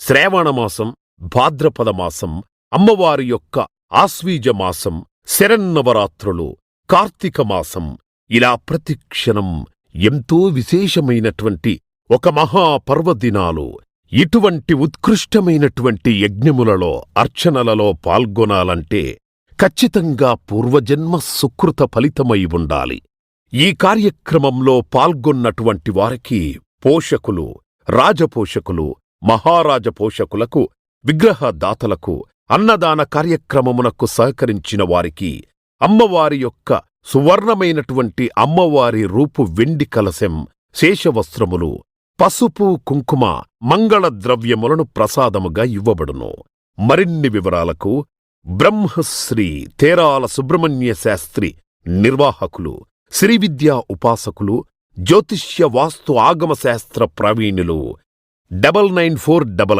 శ్రావణమాసం భాద్రపద మాసం అమ్మవారి యొక్క ఆశ్వీజమాసం శరన్నవరాత్రులు కార్తీక మాసం. ఇలా ప్రతి క్షణం ఎంతో విశేషమైనటువంటి ఒక మహాపర్వదినాలు ఇటువంటి ఉత్కృష్టమైనటువంటి యజ్ఞములలో అర్చనలలో పాల్గొనాలంటే ఖచ్చితంగా పూర్వజన్మ సుకృత ఫలితమై ఉండాలి. ఈ కార్యక్రమంలో పాల్గొన్నటువంటి వారికి పోషకులు రాజపోషకులు మహారాజ పోషకులకు విగ్రహదాతలకు అన్నదాన కార్యక్రమమునకు సహకరించిన వారికి అమ్మవారి యొక్క సువర్ణమైనటువంటి అమ్మవారి రూపు వెండి కలశం శేషవస్త్రములు పసుపు కుంకుమ మంగళ ద్రవ్యములను ప్రసాదముగా ఇవ్వబడును. మరిన్ని వివరాలకు బ్రహ్మశ్రీ తేరాల సుబ్రహ్మణ్య శాస్త్రి నిర్వాహకులు శ్రీవిద్యా ఉపాసకులు జ్యోతిష్య వాస్తు ఆగమశాస్త్ర ప్రవీణులు ಡಬಲ್ ನೈನ್ ಫೋರ್ ಡಬಲ್